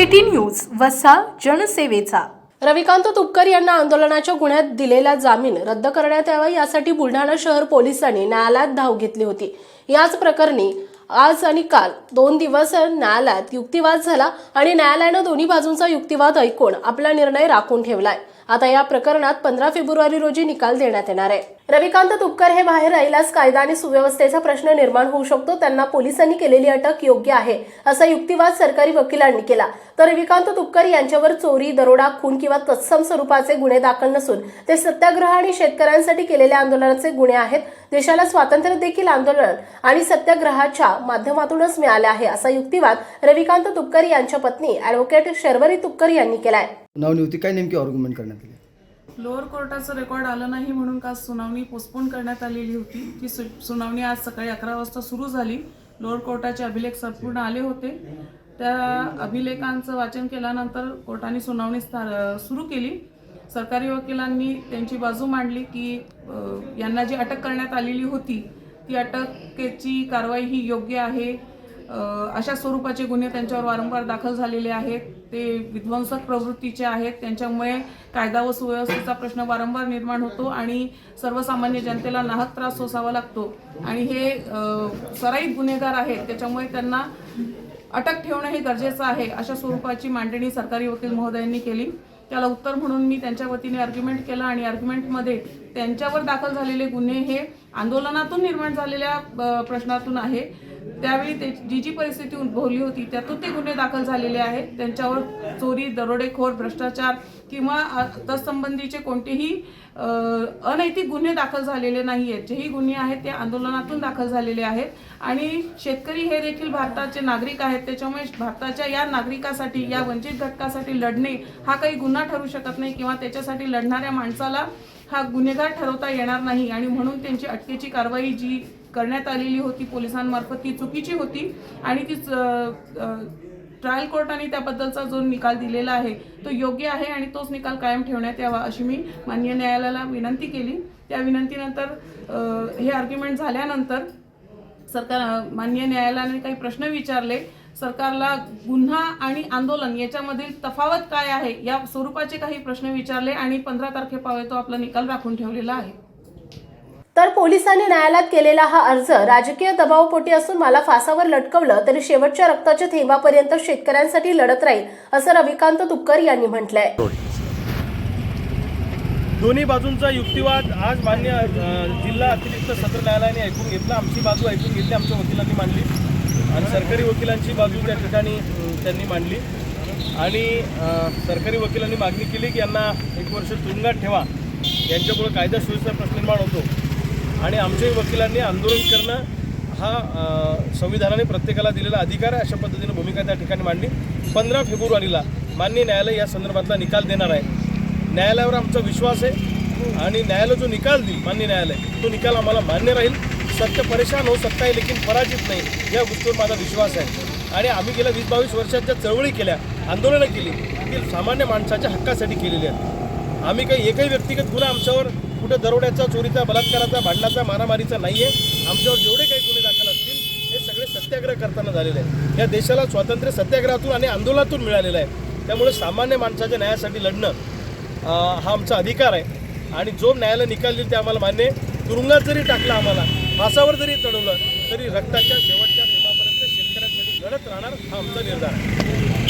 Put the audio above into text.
City news वसा जनसेवेचा. रविकांत तुपकर यांना आंदोलनाच्या गुन्ह्यात दिलेला जामीन रद्द करण्यात यावा यासाठी बुलढाणा शहर पोलिसांनी न्यायालयात धाव घेतली होती. याच प्रकरणी आज आणि काल दोन दिवस न्यायालयात युक्तिवाद झाला आणि न्यायालयानं दोन्ही बाजूंचा युक्तिवाद ऐकून आपला निर्णय राखून ठेवलाय. आता या प्रकरणात पंधरा फेब्रुवारी रोजी निकाल देण्यात येणार आहे. रविकांत तुपकर हे बाहेर राहिल्यास कायदा आणि सुव्यवस्थेचा प्रश्न निर्माण होऊ शकतो. त्यांना पोलिसांनी केलेली अटक योग्य आहे असा युक्तिवाद सरकारी वकिलांनी केला. तर रविकांत तुपकर यांच्यावर चोरी दरोडा खून किंवा तत्सम स्वरूपाचे गुन्हे दाखल नसून ते सत्याग्रह आणि शेतकऱ्यांसाठी केलेल्या आंदोलनाचे गुन्हे आहेत. देशाला स्वातंत्र्य देखील आंदोलन आणि सत्याग्रहाच्या माध्यमातूनच मिळाले आहे असा युक्तिवाद रविकांत तुपकर यांच्या पत्नी ॲडव्होकेट शर्वरी तुपकर यांनी केलाय. नावनियुक्ती काय नेमकी आर्ग्युमेंट करण्यात आली? लोअर कोर्टाचं रेकॉर्ड आलं नाही म्हणून काल सुनावणी पोस्टपोन करण्यात आलेली होती. ती सु सुनावणी आज सकाळी अकरा वाजता सुरू झाली. लोअर कोर्टाचे अभिलेख संपूर्ण आले होते. त्या अभिलेखांचं वाचन केल्यानंतर कोर्टाने सुनावणी स्था- सुरू केली. सरकारी वकिलांनी त्यांची बाजू मांडली की यांना जी अटक करण्यात आलेली होती ती अटकेची कारवाई ही योग्य आहे. अशा स्वरूपाचे गुन्हे त्यांच्यावर वारंवार दाखल झालेले आहेत. ते विध्वंसक प्रवृत्तीचे आहेत. त्यांच्यामुळे कायदा व सुव्यवस्थेचा प्रश्न वारंवार निर्माण होतो आणि सर्वसामान्य जनतेला नाहक त्रास सोसावा लागतो. आणि हे सराईत गुन्हेगार आहेत. त्याच्यामुळे त्यांना अटक ठेवणं हे गरजेचं आहे अशा स्वरूपाची मांडणी सरकारी वकील महोदयांनी केली. त्याला उत्तर म्हणून मी त्यांच्या वतीने आर्ग्युमेंट केला आणि आर्ग्युमेंटमध्ये त्यांच्यावर दाखल झालेले गुन्हे हे आंदोलनातून निर्माण झालेल्या प्रश्नातून आहे. त्यावेळी ते जी जी परिस्थिती उद्भवली होती त्यातून ते गुन्हे दाखल झालेले आहेत. त्यांच्यावर चोरी दरोडेखोर भ्रष्टाचार किंवा तत्संबंधीचे कोणतेही अनैतिक गुन्हे दाखल झालेले नाही आहेत जेही गुन्हे आहेत ते आंदोलनातून दाखल झालेले आहेत. आणि शेतकरी हे देखील भारताचे नागरिक आहेत. त्याच्यामुळे भारताच्या या नागरिकासाठी या वंचित घटकासाठी लढणे हा काही गुन्हा ठरू शकत नाही किंवा त्याच्यासाठी लढणाऱ्या माणसाला हा गुन्हेगार ठरवता येणार नाही. आणि म्हणून त्यांची अटकेची कारवाई जी करण्यात आलेली होती. पोलिसांमार्फत ती चुकीची होती आणि ती ट्रायल कोर्टाने त्याबद्दलचा जो निकाल दिलेला आहे तो योग्य आहे आणि तोच निकाल कायम ठेवण्यात यावा अशी मी माननीय न्यायालयाला विनंती केली. त्या विनंतीनंतर हे आर्ग्युमेंट झाल्यानंतर सरकार माननीय न्यायालयाने काही प्रश्न विचारले. सरकारला गुन्हा आणि आंदोलन याच्यामधील तफावत काय आहे या स्वरूपाचे काही प्रश्न विचारले आणि पंधरा तारखेपावे तो आपला निकाल राखून ठेवलेला आहे. तर पोलिसांनी न्यायालयात केलेला हा अर्ज राजकीय दबावपोटी असून मला फासावर लटकवलं तरी शेवटच्या रक्ताच्या थेंबापर्यंत शेतकऱ्यांसाठी लढत राहील असं रविकांत तुपकर यांनी म्हटलंय. दोन्ही बाजूंचा युक्तिवाद आज मान्य जिल्हा अतिरिक्त सत्र न्यायालयाने ऐकून घेतला. आमची बाजू ऐकून घेतली आमच्या वकिलांनी मांडली. आणि सरकारी वकिलांची बाजू त्या ठिकाणी त्यांनी मांडली. आणि सरकारी वकिलांनी मागणी केली की यांना एक वर्ष तुरुंगात ठेवा. यांच्यामुळे कायदा सुव्यवस्था प्रश्न निर्माण होतो. आणि आमच्याही वकिलांनी आंदोलन करणं हा संविधानाने प्रत्येकाला दिलेला अधिकार आहे अशा पद्धतीने भूमिका त्या ठिकाणी मांडली. पंधरा फेब्रुवारीला मान्य न्यायालय या संदर्भातला निकाल देणार आहे. न्यायालयावर आमचा विश्वास आहे आणि न्यायालय जो निकाल देईल मान्य न्यायालय तो निकाल आम्हाला मान्य राहील. सत्य परेशान होऊ सकता आहे लेकिन पराजित नाही या गोष्टीवर माझा विश्वास आहे. आणि आम्ही गेल्या वीस बावीस वर्षात ज्या चळवळी केल्या आंदोलनं केली ती सामान्य माणसाच्या हक्कासाठी केलेली आहेत. आम्ही काही एकही व्यक्तिगत गुन्हा आमच्यावर कुठे दरोड्याचा चोरीचा बलात्काराचा भांडणाचा मारामारीचा नाही आहे आमच्यावर जेवढे काही गुन्हे दाखल असतील हे सगळे सत्याग्रह करताना झालेले आहे या देशाला स्वातंत्र्य सत्याग्रहातून आणि आंदोलनातून मिळालेलं आहे. त्यामुळे सामान्य माणसाच्या न्यायासाठी लढणं हा आमचा अधिकार आहे. आणि जो न्यायालय निकाल देईल ते आम्हाला मान्य आहे. तुरुंगात जरी टाकला आम्हाला फासावर जरी चढवलं तरी रक्ताच्या शेवटच्या थेंबापर्यंत शेतकऱ्यांसाठी लढत राहणार हा आमचा निर्धार आहे.